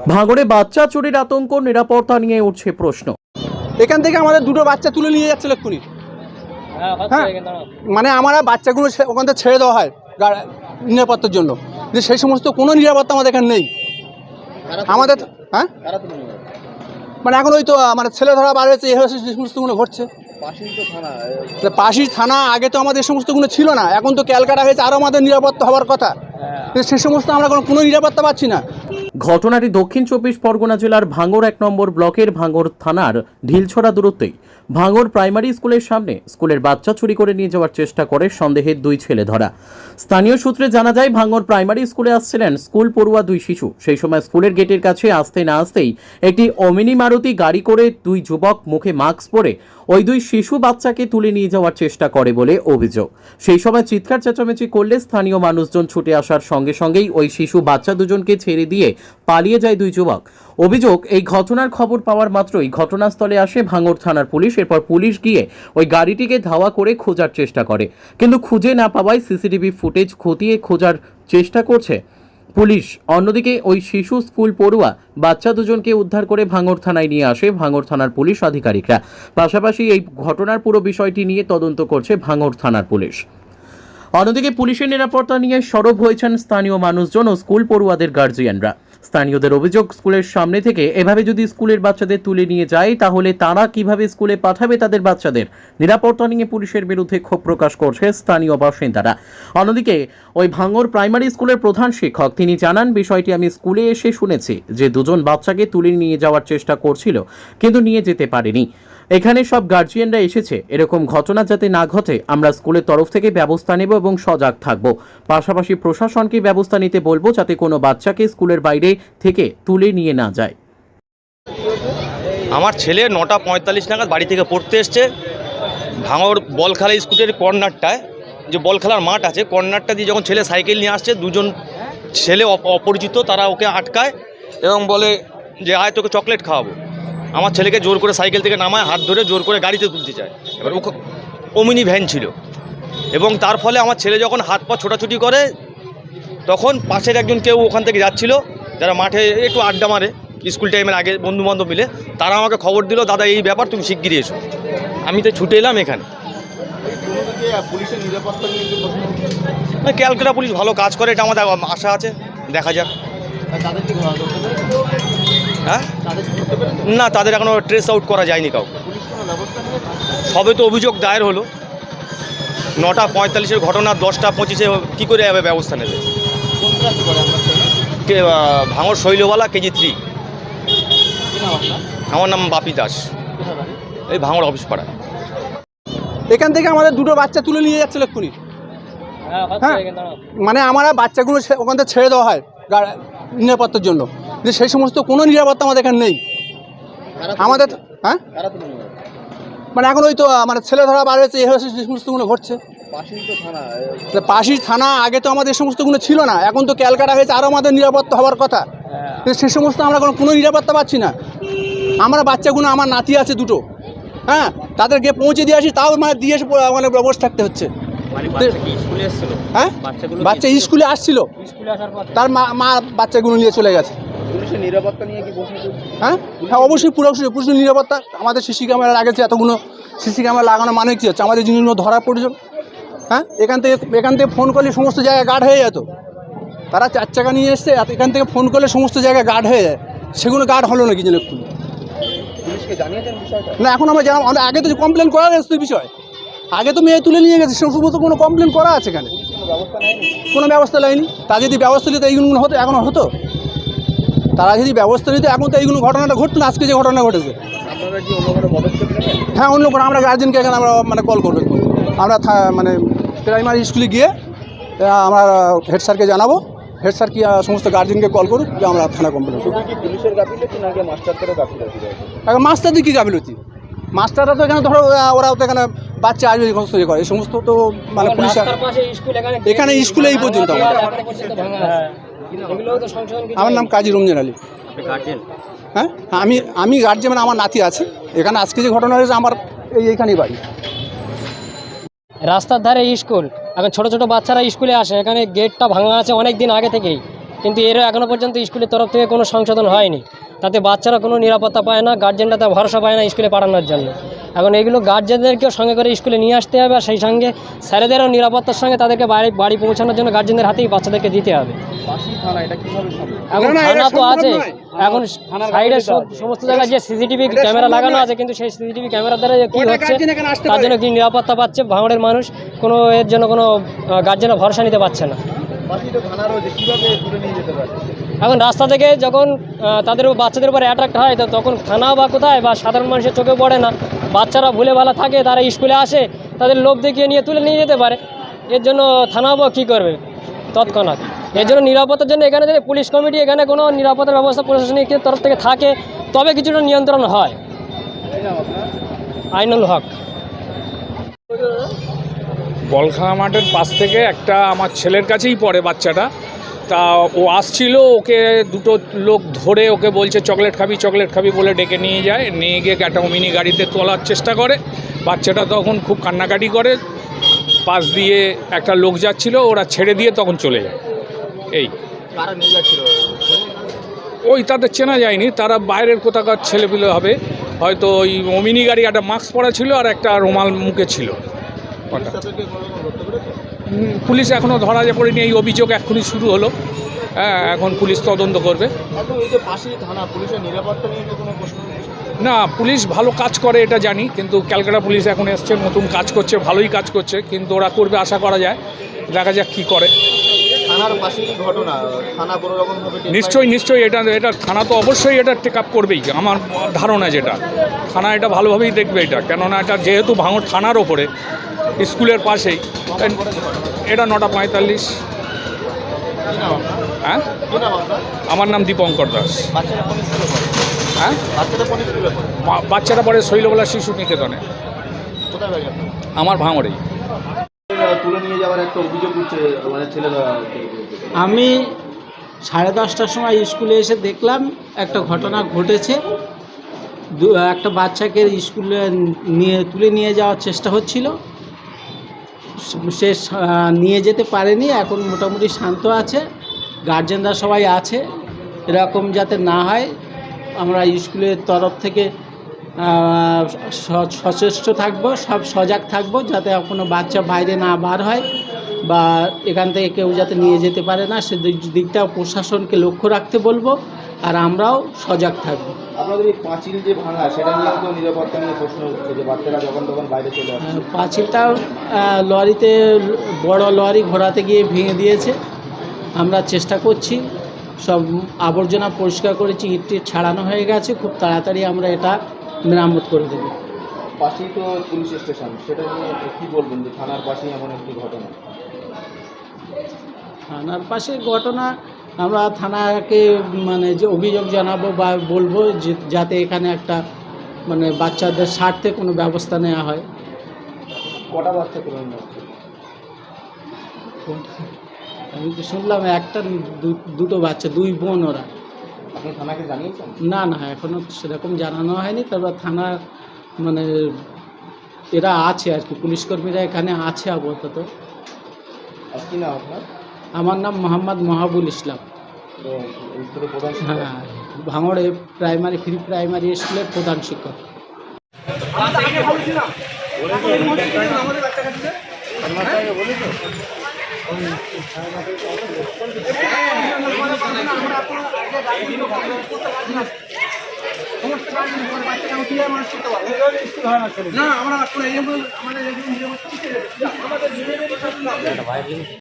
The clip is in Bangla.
ভাঙড়ে বাচ্চা চুরির আতঙ্ক নিরাপত্তা নিয়ে উঠছে প্রশ্ন। এখান থেকে আমাদের দুটো বাচ্চা তুলে নিয়ে যাচ্ছিল এক্ষুনি। হ্যাঁ হ্যাঁ মানে আমরা বাচ্চাগুলো ওখান থেকে ছেড়ে দেওয়া হয় নিরাপত্তার জন্য। যে সেই সমস্ত কোনো নিরাপত্তা আমাদের এখানে নেই। আমাদের হ্যাঁ? মানে এখন ওই তো মানে ছেলে ধরা বার হয়েছে এই সেই সমস্তগুলো ঘটছে। তা পাশের থানা আগে তো আমাদের এই সমস্তগুলো ছিল না। এখন তো ক্যালকাটা হয়েছে আরও আমাদের নিরাপত্তা হওয়ার কথা। তো সে সমস্ত আমরা কোনো কোনো নিরাপত্তা পাচ্ছি না। ঘটনাটি দক্ষিণ চব্বিশ পরগনা জেলার ভাঙড় এক নম্বর ব্লকের ভাঙড় থানার ঢিলছড়া দূরত্বেই। ভাঙড় প্রাইমারি স্কুলের সামনে স্কুলের বাচ্চা চুরি করে নিয়ে যাওয়ার চেষ্টা করে সন্দেহের দুই ছেলে ধরা। স্থানীয় সূত্রে জানা যায় ভাঙড় প্রাইমারি স্কুলে আসছিলেন স্কুল পড়ুয়া দুই শিশু। সেই সময় স্কুলের গেটের কাছে আসতে না আসতেই একটি অমিনি মারুতি গাড়ি করে দুই যুবক মুখে মাস্ক পরে ওই দুই শিশু বাচ্চাকে তুলে নিয়ে যাওয়ার চেষ্টা করে বলে অভিযোগ। সেই সময় চিৎকার চেঁচামেচি করলে স্থানীয় মানুষজন ছুটে আসার সঙ্গে সঙ্গেই ওই শিশু বাচ্চা দুজনকে ছেড়ে দিয়ে পালিয়ে যায় দুই যুবক। অভিযোগ, এই ঘটনার খবর পাওয়ার মাত্রই ঘটনাস্থলে আসে ভাঙড় থানার পুলিশ। এরপর পুলিশ গিয়ে ওই গাড়িটিকে ধাওয়া করে খোঁজার চেষ্টা করে। কিন্তু খুঁজে না পাওয়ায় সিসিটিভি ফুটেজ খতিয়ে খোঁজার চেষ্টা করছে পুলিশ। অন্যদিকে ওই শিশু স্কুল পড়ুয়া বাচ্চা দুজনকে উদ্ধার করে ভাঙড় থানায় নিয়ে আসে ভাঙড় থানার পুলিশ আধিকারিকরা। পাশাপাশি এই ঘটনার পুরো বিষয়টি নিয়ে তদন্ত করছে ভাঙড় থানার পুলিশ। অন্যদিকে পুলিশের নিরাপত্তা নিয়ে সরব হয়েছেন স্থানীয় মানুষজন ও স্কুল পড়ুয়াদের গার্জিয়ানরা স্থানীয়দের অভিযোগ, স্কুলের সামনে থেকে এভাবে যদি স্কুলের বাচ্চাদের তুলে নিয়ে যায়, তাহলে তারা কীভাবে স্কুলে পাঠাবে তাদের বাচ্চাদের? নিরাপত্তা নিয়ে পুলিশের বিরুদ্ধে ক্ষোভ প্রকাশ করছে স্থানীয় বাসিন্দারা। অন্যদিকে, ওই ভাঙর প্রাইমারি স্কুলের প্রধান শিক্ষক, তিনি জানান, বিষয়টি আমি স্কুলে এসে শুনেছি যে দুজন বাচ্চাকে তুলে নিয়ে যাওয়ার চেষ্টা করছিল, কিন্তু নিয়ে যেতে পারেনি। এখানে সব গার্জিয়ানরা এসেছে। এরকম ঘটনা যাতে না ঘটে, আমরা স্কুলের তরফ থেকে ব্যবস্থা নেব এবং সজাগ থাকব। পাশাপাশি প্রশাসনকে ব্যবস্থা নিতে বলব যাতে কোনো বাচ্চাকে স্কুলের বাইরে থেকে তুলে নিয়ে না যায়। আমার ছেলে নটা পঁয়তাল্লিশ নাগাদ বাড়ি থেকে পড়তে এসছে। ভাঙর বল খেলা স্কুলের কর্নারটায়। যে বল খেলার মাঠ আছে, কর্নারটা দিয়ে যখন ছেলে সাইকেল নিয়ে আসছে, দুজন ছেলে অপ- অপরিচিত, তারা ওকে আটকায় এবং বলে যে, আয় তোকে চকলেট খাওয়াবো। আমার ছেলেকে জোর করে সাইকেল থেকে নামায়, হাত ধরে জোর করে গাড়িতে তুলতে চায়। এবার ও ওমিনি ভ্যান ছিল। এবং তার ফলে আমার ছেলে যখন হাত পা ছোটাছুটি করে, তখন পাশের একজন কেউ ওখান থেকে যাচ্ছিল, যারা মাঠে একটু আড্ডা মারে, স্কুল টাইমের আগে বন্ধু বান্ধব মিলে। তারা আমাকে খবর দিল, দাদা, এই ব্যাপার তুমি শিগগিরই এসো। আমি তো ছুটে এলাম এখানে। ক্যালকাটা পুলিশ ভালো কাজ করে, এটা আমাদের আশা আছে। দেখা যাক। হ্যাঁ? না তাদের এখনও ট্রেস আউট করা যায়নি কাউকে। সবে তো অভিযোগ দায়ের হলো। নটা পঁয়তাল্লিশের ঘটনা দশটা পঁচিশে কী করে এভাবে ব্যবস্থা নেবে? ভাঙর শৈলবালা কেজি থ্রি আমার নাম বাপি দাস। এই ভাঙর অফিস পাড়া। এখান থেকে আমাদের দুটো বাচ্চা তুলে নিয়ে যাচ্ছে এক্ষুনি। হ্যাঁ হ্যাঁ মানে আমরা বাচ্চাগুলো ছে- ওখান থেকে ছেড়ে দেওয়া হয়। নিরাপত্তার জন্য। যে সেই সমস্ত কোনো নিরাপত্তা আমাদের এখানে নেই। আমাদের হ্যাঁ? মানে এখন ওই তো মানে ছেলে ধরা বার হয়েছে এই হয়েছে, সমস্তগুলো ঘটছে। তা পাশের থানা আগে তো আমাদের এই সমস্তগুলো ছিল না এখন তো ক্যালকাটা হয়েছে আরও আমাদের নিরাপত্তা হওয়ার কথা। তো সে সমস্ত আমরা কোনো কোনো নিরাপত্তা পাচ্ছি না। আমরা বাচ্চাগুলো আমার নাতি আছে দুটো। হ্যাঁ? তাদেরকে পৌঁছে দিয়ে আসি তাও মানে দিয়ে এসে মানে বসে থাকতে হচ্ছে। হ্যাঁ? বাচ্চা স্কুলে আসছিল। স্কুলে আসার পর তার মা মা বাচ্চাগুলো নিয়ে চলে গেছে। হ্যাঁ? হ্যাঁ অবশ্যই পুরো পুরো নিরাপত্তা। আমাদের সিসি ক্যামেরা লাগেছে এতগুলো সিসি ক্যামেরা লাগানো মানে কী হচ্ছে? আমাদের জিনিসগুলো ধরা প্রয়োজন হ্যাঁ? এখান থেকে এখান থেকে ফোন করলে সমস্ত জায়গায় গার্ড হয়ে যেত। তারা চার চাকা নিয়ে এসছে এখান থেকে ফোন করলে সমস্ত জায়গায় গার্ড হয়ে যায়। সেগুলো গার্ড হলো না কি যেন একটু না এখন আমরা আমরা আগে তো কমপ্লেন করা গেছে তো বিষয়। আগে তো মেয়ে তুলে নিয়ে গেছে সে সমস্ত কোনো কমপ্লেন করা আছে এখানে? কোনো ব্যবস্থা নেয়নি? তা যদি ব্যবস্থা নিতে এইগুলো হতো এখন হতো? তারা যদি ব্যবস্থা নিতে এখন তো এইগুলো ঘটনাটা ঘটতো না আজকে যে ঘটনা ঘটেছে। হ্যাঁ অন্য কোনো আমরা গার্জেনকে এখানে আমরা মানে কল করব। আমরা মানে প্রাইমারি স্কুলে গিয়ে আমরা হেড স্যারকে জানাব। হেড স্যার কি সমস্ত গার্জেনকে কল করুক যে আমরা থানা কমপ্লেন করব। মাস্টারদের কী গাফিলতি? মাস্টাররা তো এখানে ধরো ওরা তো এখানে বাচ্চা আসবে যখন তৈরি করে। এই সমস্ত তো মানে পুলিশ এখানে এখানে স্কুলে এই পর্যন্ত। এখানে কিছু আমার নাম কাজী রমজান আলী। হ্যাঁ আমি আমি গার্জেন মানে আমার নাতি আছে। এখানে আজকে যে ঘটনা হয়েছে আমার এই এইখানেই বাড়ি। রাস্তার ধারে স্কুল। এখন ছোট ছোট বাচ্চারা স্কুলে আসে এখানে গেটটা ভাঙা আছে অনেক দিন আগে থেকেই। কিন্তু এরও এখনও পর্যন্ত স্কুলের তরফ থেকে কোনো সংশোধন হয়নি। তাতে বাচ্চারা কোনো নিরাপত্তা পায় না গার্জেনরা তা ভরসা পায় না স্কুলে পাঠানোর জন্য। এখন এগুলো গার্জেনদেরকেও সঙ্গে করে স্কুলে নিয়ে আসতে হবে আর সেই সঙ্গে স্যারেদেরও নিরাপত্তার সঙ্গে তাদেরকে বাড়ি বাড়ি পৌঁছানোর জন্য গার্জেনদের হাতেই বাচ্চাদেরকে দিতে হবে। এখন থানা তো আছে। এখন সাইডে সমস্ত জায়গায় যে সিসিটিভি ক্যামেরা লাগানো আছে কিন্তু সেই সিসিটিভি ক্যামেরার দ্বারা কী হচ্ছে তার জন্য কি নিরাপত্তা পাচ্ছে ভাঙড়ের মানুষ কোনো এর জন্য কোনো গার্জেনরা ভরসা নিতে পারছে না। এখন রাস্তা থেকে যখন তাদের বাচ্চাদের উপর অ্যাট্রাক্ট হয় তো তখন থানা বা কোথায় বা সাধারণ মানুষের চোখে পড়ে না। বাচ্চারা ভুলে ভালা থাকে তারা স্কুলে আসে তাদের লোভ দেখিয়ে নিয়ে তুলে নিয়ে যেতে পারে। এর জন্য থানা বা কী করবে তৎক্ষণাৎ? এর জন্য নিরাপত্তার জন্য এখানে যদি পুলিশ কমিটি এখানে কোনো নিরাপত্তার ব্যবস্থা প্রশাসনিক তরফ থেকে থাকে তবে কিছুটা নিয়ন্ত্রণ হয়। আইনুল হক। বলখানা মাঠের পাশ থেকে একটা আমার ছেলের কাছেই পড়ে বাচ্চাটা। তা ও আসছিল ওকে দুটো লোক ধরে ওকে বলছে চকলেট খাবি চকলেট খাবি বলে ডেকে নিয়ে যায়। নিয়ে গিয়ে একটা মিনি গাড়িতে তোলার চেষ্টা করে। বাচ্চাটা তখন খুব কান্নাকাটি করে। পাশ দিয়ে একটা লোক যাচ্ছিল ওরা ছেড়ে দিয়ে তখন চলে যায়। এই। ওই তাদের চেনা যায়নি তারা বাইরের কোথাকার ছেলেপিলে হবে। হয়তো ওই অমিনি গাড়ি একটা মাস্ক পরা ছিল আর একটা রুমাল মুখে ছিল। পুলিশ এখনও ধরা যে পড়েনি এই অভিযোগ এক্ষুনি শুরু হলো। হ্যাঁ এখন পুলিশ তদন্ত করবে। না পুলিশ ভালো কাজ করে এটা জানি কিন্তু ক্যালকাটা পুলিশ এখন এসছে নতুন কাজ করছে ভালোই কাজ করছে কিন্তু ওরা করবে আশা করা যায়। দেখা যাক কী করে। থানার পাশেই ঘটনা থানা কোনো রকম ভাবে নিশ্চয়ই নিশ্চয়ই এটা এটা থানা তো অবশ্যই এটা টেক আপ করবেই আমার ধারণা যেটা। থানা এটা ভালোভাবেই দেখবে এটা কেননা এটা যেহেতু ভাঙর থানার ওপরে স্কুলের পাশেই। এটা নটা পঁয়তাল্লিশ। হ্যাঁ? আমার নাম দীপঙ্কর দাস। হ্যাঁ? বাচ্চারা পড়ে শৈলবেলা শিশু নিকেতনে। আমার ভাঙড়েই। তুলে নিয়ে যাওয়ার একটা অভিযোগ উঠছে মানে ছেলেরা আমি সাড়ে দশটার সময় স্কুলে এসে দেখলাম একটা ঘটনা ঘটেছে। দু একটা বাচ্চাকে স্কুলে নিয়ে তুলে নিয়ে যাওয়ার চেষ্টা হচ্ছিল। সে নিয়ে যেতে পারেনি, এখন মোটামুটি শান্ত আছে গার্জেনরা সবাই আছে, এরকম যাতে না হয়, আমরা স্কুলের তরফ থেকে সচেষ্ট থাকব, সব সজাগ থাকব, যাতে কোনো বাচ্চা বাইরে না বার হয়, বা এখান থেকে কেউ যাতে নিয়ে যেতে পারে না, সে দিক- দিকটা প্রশাসনকে লক্ষ্য রাখতে বলব। আর আমরাও সজাগ থাকব। আপনাদের এই পাঁচিল যে ভাঙা সেটা নিয়েও তো নিরাপত্তা নিয়ে প্রশ্ন উঠছে যে বাচ্চারা যখন তখন বাইরে চলে আসে পাঁচিলটা লরিতে বড় লরি ঘোরাতে গিয়ে ভেঙে দিয়েছে। আমরা চেষ্টা করছি সব আবর্জনা পরিষ্কার করেছি ইট টিট ছাড়ানো হয়ে গেছে খুব তাড়াতাড়ি আমরা এটা মেরামত করে দেবো। পাশেই তো পুলিশ স্টেশন সেটা নিয়ে কি বলবেন যে থানার পাশেই এমন একটি ঘটনা? থানার পাশে ঘটনা আমরা থানাকে মানে যে অভিযোগ জানাব বা বলব যাতে এখানে একটা মানে বাচ্চাদের স্বার্থে কোনো ব্যবস্থা নেওয়া হয়। কটা বাচ্চা আসছে? আমি তো শুনলাম একটা দুটো বাচ্চা দুই বোন ওরা। থানাকে জানিয়েছেন? না না এখনও সেরকম জানানো হয়নি তারপর থানা মানে এরা আছে আর কি পুলিশ কর্মীরা এখানে আছে আপাতত। কি আপনার? আমার নাম মোহাম্মদ মাহাবুল ইসলাম। হ্যাঁ ভাঙড়ে প্রাইমারি ফ্রি প্রাইমারি স্কুলের প্রধান শিক্ষক। না আমরা কোনো এই আমাদের